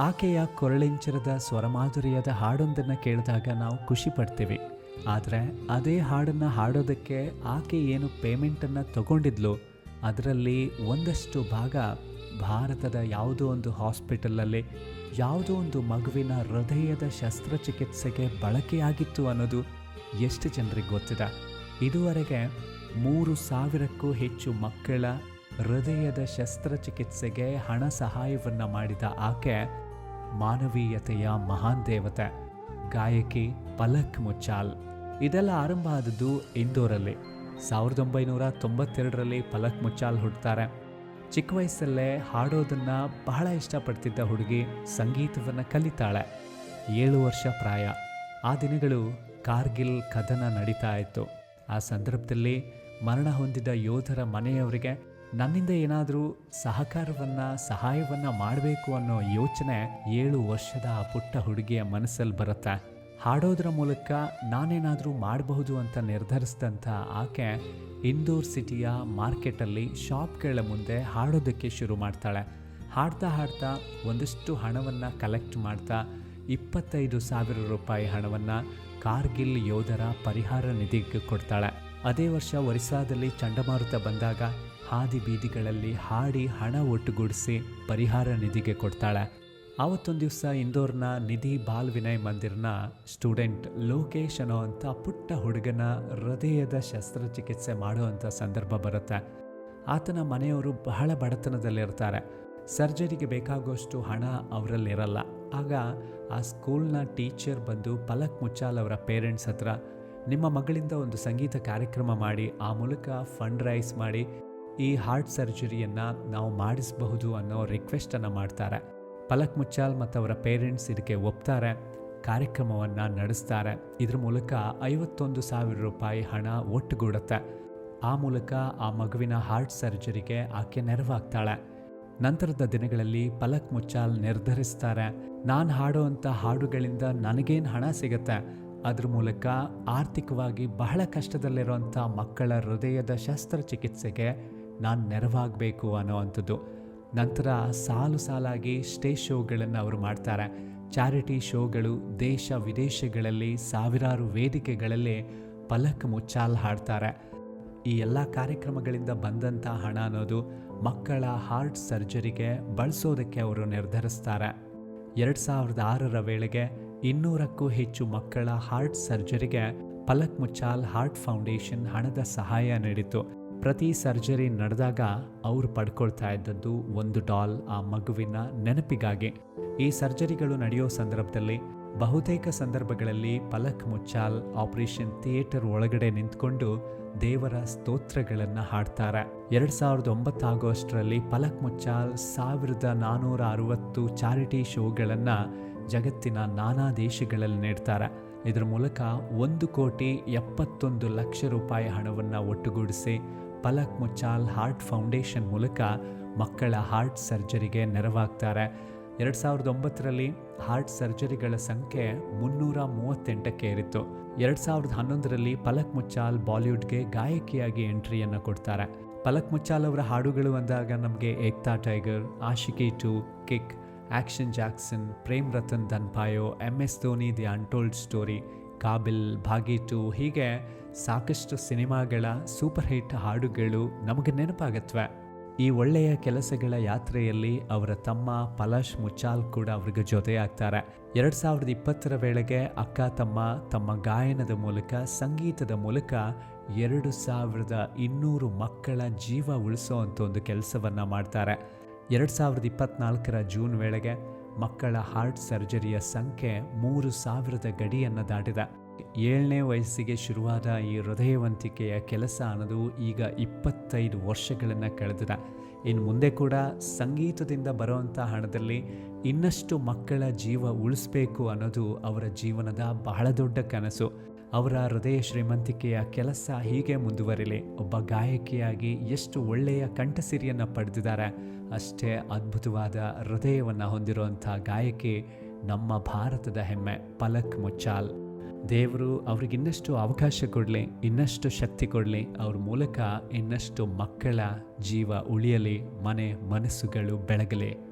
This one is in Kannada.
ಆಕೆಯ ಕೊರಳಿಂಚರದ ಸ್ವರಮಾಧುರ್ಯದ ಹಾಡೊಂದನ್ನು ಕೇಳಿದಾಗ ನಾವು ಖುಷಿ ಪಡ್ತೀವಿ. ಆದರೆ ಅದೇ ಹಾಡನ್ನು ಹಾಡೋದಕ್ಕೆ ಆಕೆ ಏನು ಪೇಮೆಂಟನ್ನು ತಗೊಂಡಿದ್ಲು, ಅದರಲ್ಲಿ ಒಂದಷ್ಟು ಭಾಗ ಭಾರತದ ಯಾವುದೋ ಒಂದು ಹಾಸ್ಪಿಟಲಲ್ಲಿ, ಯಾವುದೋ ಒಂದು ಮಗುವಿನ ಹೃದಯದ ಶಸ್ತ್ರಚಿಕಿತ್ಸೆಗೆ ಬಳಕೆಯಾಗಿತ್ತು ಅನ್ನೋದು ಎಷ್ಟು ಜನರಿಗೆ ಗೊತ್ತಿದೆ. ಇದುವರೆಗೆ ಮೂರು ಸಾವಿರಕ್ಕೂ ಹೆಚ್ಚು ಮಕ್ಕಳ ಹೃದಯದ ಶಸ್ತ್ರಚಿಕಿತ್ಸೆಗೆ ಹಣ ಸಹಾಯವನ್ನು ಮಾಡಿದ ಆಕೆ ಮಾನವೀಯತೆಯ ಮಹಾನ್ ದೇವತೆ. ಗಾಯಕಿ ಪಲಕ್ ಮುಚ್ಚಾಲ್. ಇದೆಲ್ಲ ಆರಂಭ ಆದದ್ದು ಇಂದೋರಲ್ಲಿ. ಸಾವಿರದ ಒಂಬೈನೂರ ತೊಂಬತ್ತೆರಡರಲ್ಲಿ ಪಲಕ್ ಮುಚ್ಚಾಲ್ ಹುಡ್ತಾರೆ ಚಿಕ್ಕ ವಯಸ್ಸಲ್ಲೇ ಹಾಡೋದನ್ನು ಬಹಳ ಇಷ್ಟಪಡ್ತಿದ್ದ ಹುಡುಗಿ ಸಂಗೀತವನ್ನು ಕಲಿತಾಳೆ. ಏಳು ವರ್ಷ ಪ್ರಾಯ. ಆ ದಿನಗಳು ಕಾರ್ಗಿಲ್ ಕದನ ನಡೀತಾ ಇತ್ತು. ಆ ಸಂದರ್ಭದಲ್ಲಿ ಮರಣ ಹೊಂದಿದ ಯೋಧರ ಮನೆಯವರಿಗೆ ನನ್ನಿಂದ ಏನಾದರೂ ಸಹಕಾರವನ್ನು, ಸಹಾಯವನ್ನು ಮಾಡಬೇಕು ಅನ್ನೋ ಯೋಚನೆ ಏಳು ವರ್ಷದ ಆ ಪುಟ್ಟ ಹುಡುಗಿಯ ಮನಸ್ಸಲ್ಲಿ ಬರುತ್ತೆ. ಹಾಡೋದ್ರ ಮೂಲಕ ನಾನೇನಾದರೂ ಮಾಡಬಹುದು ಅಂತ ನಿರ್ಧರಿಸಿದಂಥ ಆಕೆ ಇಂದೋರ್ ಸಿಟಿಯ ಮಾರ್ಕೆಟಲ್ಲಿ ಶಾಪ್ಗಳ ಮುಂದೆ ಹಾಡೋದಕ್ಕೆ ಶುರು ಮಾಡ್ತಾಳೆ. ಹಾಡ್ತಾ ಹಾಡ್ತಾ ಒಂದಷ್ಟು ಹಣವನ್ನು ಕಲೆಕ್ಟ್ ಮಾಡ್ತಾ ಇಪ್ಪತ್ತೈದು ಸಾವಿರ ರೂಪಾಯಿ ಹಣವನ್ನು ಕಾರ್ಗಿಲ್ ಯೋಧರ ಪರಿಹಾರ ನಿಧಿಗೆ ಕೊಡ್ತಾಳೆ. ಅದೇ ವರ್ಷ ಒರಿಸ್ಸಾದಲ್ಲಿ ಚಂಡಮಾರುತ ಬಂದಾಗ ಹಾದಿ ಬೀದಿಗಳಲ್ಲಿ ಹಾಡಿ ಹಣ ಒಟ್ಟುಗೂಡಿಸಿ ಪರಿಹಾರ ನಿಧಿಗೆ ಕೊಡ್ತಾಳೆ. ಆವತ್ತೊಂದು ದಿವಸ ಇಂದೋರ್ನ ನಿಧಿ ಬಾಲ್ ವಿನಯ್ ಮಂದಿರ್ನ ಸ್ಟೂಡೆಂಟ್ ಲೋಕೇಶ್ ಅನ್ನೋ ಅಂಥ ಪುಟ್ಟ ಹುಡುಗನ ಹೃದಯದ ಶಸ್ತ್ರಚಿಕಿತ್ಸೆ ಮಾಡುವಂಥ ಸಂದರ್ಭ ಬರುತ್ತೆ. ಆತನ ಮನೆಯವರು ಬಹಳ ಬಡತನದಲ್ಲಿರ್ತಾರೆ. ಸರ್ಜರಿಗೆ ಬೇಕಾಗುವಷ್ಟು ಹಣ ಅವರಲ್ಲಿರಲ್ಲ. ಆಗ ಆ ಸ್ಕೂಲ್ನ ಟೀಚರ್ ಬಂದು ಪಲಕ್ ಮುಚ್ಚಾಲ್ ಅವರ ಪೇರೆಂಟ್ಸ್ ಹತ್ರ, ನಿಮ್ಮ ಮಗಳಿಂದ ಒಂದು ಸಂಗೀತ ಕಾರ್ಯಕ್ರಮ ಮಾಡಿ, ಆ ಮೂಲಕ ಫಂಡ್ ರೈಸ್ ಮಾಡಿ ಈ ಹಾರ್ಟ್ ಸರ್ಜರಿಯನ್ನು ನಾವು ಮಾಡಿಸಬಹುದು ಅನ್ನೋ ರಿಕ್ವೆಸ್ಟನ್ನು ಮಾಡ್ತಾರೆ. ಪಲಕ್ ಮುಚ್ಚಾಲ್ ಮತ್ತು ಅವರ ಪೇರೆಂಟ್ಸ್ ಇದಕ್ಕೆ ಒಪ್ತಾರೆ, ಕಾರ್ಯಕ್ರಮವನ್ನು ನಡೆಸ್ತಾರೆ. ಇದ್ರ ಮೂಲಕ ಐವತ್ತೊಂದು ಸಾವಿರ ರೂಪಾಯಿ ಹಣ ಒಟ್ಟುಗೂಡುತ್ತೆ. ಆ ಮೂಲಕ ಆ ಮಗುವಿನ ಹಾರ್ಟ್ ಸರ್ಜರಿಗೆ ಆಕೆ ನೆರವಾಗ್ತಾಳೆ. ನಂತರದ ದಿನಗಳಲ್ಲಿ ಪಲಕ್ ಮುಚ್ಚಾಲ್ ನಿರ್ಧರಿಸ್ತಾರೆ. ನಾನು ಹಾಡುವಂಥ ಹಾಡುಗಳಿಂದ ನನಗೇನು ಹಣ ಸಿಗುತ್ತೆ? ಅದ್ರ ಮೂಲಕ ಆರ್ಥಿಕವಾಗಿ ಬಹಳ ಕಷ್ಟದಲ್ಲಿರುವಂಥ ಮಕ್ಕಳ ಹೃದಯದ ಶಸ್ತ್ರಚಿಕಿತ್ಸೆಗೆ ನಾನು ನೆರವಾಗಬೇಕು ಅನ್ನೋ ಅಂಥದ್ದು. ನಂತರ ಸಾಲು ಸಾಲಾಗಿ ಸ್ಟೇಜ್ ಶೋಗಳನ್ನು ಅವರು ಮಾಡ್ತಾರೆ. ಚಾರಿಟಿ ಶೋಗಳು ದೇಶ ವಿದೇಶಗಳಲ್ಲಿ ಸಾವಿರಾರು ವೇದಿಕೆಗಳಲ್ಲಿ ಪಲಕ್ ಮುಚ್ಚಾಲ್ ಹಾಡ್ತಾರೆ. ಈ ಎಲ್ಲ ಕಾರ್ಯಕ್ರಮಗಳಿಂದ ಬಂದಂಥ ಹಣ ಅನ್ನೋದು ಮಕ್ಕಳ ಹಾರ್ಟ್ ಸರ್ಜರಿಗೆ ಬಳಸೋದಕ್ಕೆ ಅವರು ನಿರ್ಧರಿಸ್ತಾರೆ. ಎರಡು ಸಾವಿರದ ಆರರ ವೇಳೆಗೆ ಇನ್ನೂರಕ್ಕೂ ಹೆಚ್ಚು ಮಕ್ಕಳ ಹಾರ್ಟ್ ಸರ್ಜರಿಗೆ ಪಲಕ್ ಮುಚ್ಚಾಲ್ ಹಾರ್ಟ್ ಫೌಂಡೇಶನ್ ಹಣದ ಸಹಾಯ ನೀಡಿತು ಪ್ರತಿ ಸರ್ಜರಿ ನಡೆದಾಗ ಅವರು ಪಡ್ಕೊಳ್ತಾ ಇದ್ದದ್ದು ಒಂದು ಡಾಲ್ ಆ ಮಗುವಿನ ನೆನಪಿಗಾಗಿ. ಈ ಸರ್ಜರಿಗಳು ನಡೆಯೋ ಸಂದರ್ಭದಲ್ಲಿ ಬಹುತೇಕ ಸಂದರ್ಭಗಳಲ್ಲಿ ಪಲಕ್ ಮುಚ್ಚಾಲ್ ಆಪರೇಷನ್ ಥಿಯೇಟರ್ ಒಳಗಡೆ ನಿಂತ್ಕೊಂಡು ದೇವರ ಸ್ತೋತ್ರಗಳನ್ನು ಹಾಡ್ತಾರೆ. ಎರಡು ಸಾವಿರದ ಒಂಬತ್ತು ಆಗೋಷ್ಟರಲ್ಲಿ ಪಲಕ್ ಮುಚ್ಚಾಲ್ ಸಾವಿರದ ನಾನ್ನೂರ ಅರವತ್ತು ಚಾರಿಟಿ ಶೋಗಳನ್ನು ಜಗತ್ತಿನ ನಾನಾ ದೇಶಗಳಲ್ಲಿ ನೀಡ್ತಾರೆ. ಇದರ ಮೂಲಕ ಒಂದು ಕೋಟಿ ಎಪ್ಪತ್ತೊಂದು ಲಕ್ಷ ರೂಪಾಯಿ ಹಣವನ್ನು ಒಟ್ಟುಗೂಡಿಸಿ ಪಲಕ್ ಮುಚ್ಚಾಲ್ ಹಾರ್ಟ್ ಫೌಂಡೇಶನ್ ಮೂಲಕ ಮಕ್ಕಳ ಹಾರ್ಟ್ ಸರ್ಜರಿಗೆ ನೆರವಾಗ್ತಾರೆ. ಎರಡು ಸಾವಿರದ ಒಂಬತ್ತರಲ್ಲಿ ಹಾರ್ಟ್ ಸರ್ಜರಿಗಳ ಸಂಖ್ಯೆ ಮುನ್ನೂರ ಮೂವತ್ತೆಂಟಕ್ಕೆ ಏರಿತ್ತು. ಎರಡು ಸಾವಿರದ ಹನ್ನೊಂದರಲ್ಲಿ ಪಲಕ್ ಮುಚ್ಚಾಲ್ ಬಾಲಿವುಡ್ಗೆ ಗಾಯಕಿಯಾಗಿ ಎಂಟ್ರಿಯನ್ನು ಕೊಡ್ತಾರೆ. ಪಲಕ್ ಮುಚ್ಚಾಲ್ ಅವರ ಹಾಡುಗಳು ಅಂದಾಗ ನಮಗೆ Ek Tha tiger, Aashiqui two, kick, action Jackson, Prem Ratan Dhan Payo M S Dhoni, the untold story Kaabil Baaghi two ಹೀಗೆ ಸಾಕಷ್ಟು ಸಿನಿಮಾಗಳ ಸೂಪರ್ ಹಿಟ್ ಹಾಡುಗಳು ನಮಗೆ ನೆನಪಾಗತ್ವೆ. ಈ ಒಳ್ಳೆಯ ಕೆಲಸಗಳ ಯಾತ್ರೆಯಲ್ಲಿ ಅವರ ತಮ್ಮ ಪಲಾಶ್ ಮುಚ್ಚಾಲ್ ಕೂಡ ಅವ್ರಿಗೆ ಜೊತೆಯಾಗ್ತಾರೆ. ಎರಡು ಸಾವಿರದ ಇಪ್ಪತ್ತರ ವೇಳೆಗೆ ಅಕ್ಕ ತಮ್ಮ ತಮ್ಮ ಗಾಯನದ ಮೂಲಕ ಸಂಗೀತದ ಮೂಲಕ ಎರಡು ಸಾವಿರದ ಇನ್ನೂರು ಮಕ್ಕಳ ಜೀವ ಉಳಿಸೋ ಒಂದು ಕೆಲಸವನ್ನು ಮಾಡ್ತಾರೆ. ಎರಡು ಸಾವಿರದ ಇಪ್ಪತ್ನಾಲ್ಕರ ಜೂನ್ ವೇಳೆಗೆ ಮಕ್ಕಳ ಹಾರ್ಟ್ ಸರ್ಜರಿಯ ಸಂಖ್ಯೆ ಮೂರು ಸಾವಿರದ ಗಡಿಯನ್ನು ದಾಟಿದ. ಏಳನೇ ವಯಸ್ಸಿಗೆ ಶುರುವಾದ ಈ ಹೃದಯವಂತಿಕೆಯ ಕೆಲಸ ಅನ್ನೋದು ಈಗ ಇಪ್ಪತ್ತೈದು ವರ್ಷಗಳನ್ನು ಕಳೆದಿದೆ. ಇನ್ನು ಮುಂದೆ ಕೂಡ ಸಂಗೀತದಿಂದ ಬರುವಂಥ ಹಣದಲ್ಲಿ ಇನ್ನಷ್ಟು ಮಕ್ಕಳ ಜೀವ ಉಳಿಸ್ಬೇಕು ಅನ್ನೋದು ಅವರ ಜೀವನದ ಬಹಳ ದೊಡ್ಡ ಕನಸು. ಅವರ ಹೃದಯ ಶ್ರೀಮಂತಿಕೆಯ ಕೆಲಸ ಹೀಗೆ ಮುಂದುವರಿಲಿ. ಒಬ್ಬ ಗಾಯಕಿಯಾಗಿ ಎಷ್ಟು ಒಳ್ಳೆಯ ಕಂಠಸಿರಿಯನ್ನು ಪಡೆದಿದ್ದಾರೆ. ಅಷ್ಟೇ ಅದ್ಭುತವಾದ ಹೃದಯವನ್ನು ಹೊಂದಿರುವಂಥ ಗಾಯಕಿ ನಮ್ಮ ಭಾರತದ ಹೆಮ್ಮೆ, ಪಲಕ್ ಮುಚ್ಚಾಲ್. ದೇವರು ಅವ್ರಿಗೆ ಇನ್ನಷ್ಟು ಅವಕಾಶ ಕೊಡಲಿ, ಇನ್ನಷ್ಟು ಶಕ್ತಿ ಕೊಡಲಿ, ಅವ್ರ ಮೂಲಕ ಇನ್ನಷ್ಟು ಮಕ್ಕಳ ಜೀವ ಉಳಿಯಲಿ, ಮನೆ, ಮನಸ್ಸುಗಳು ಬೆಳಗಲಿ.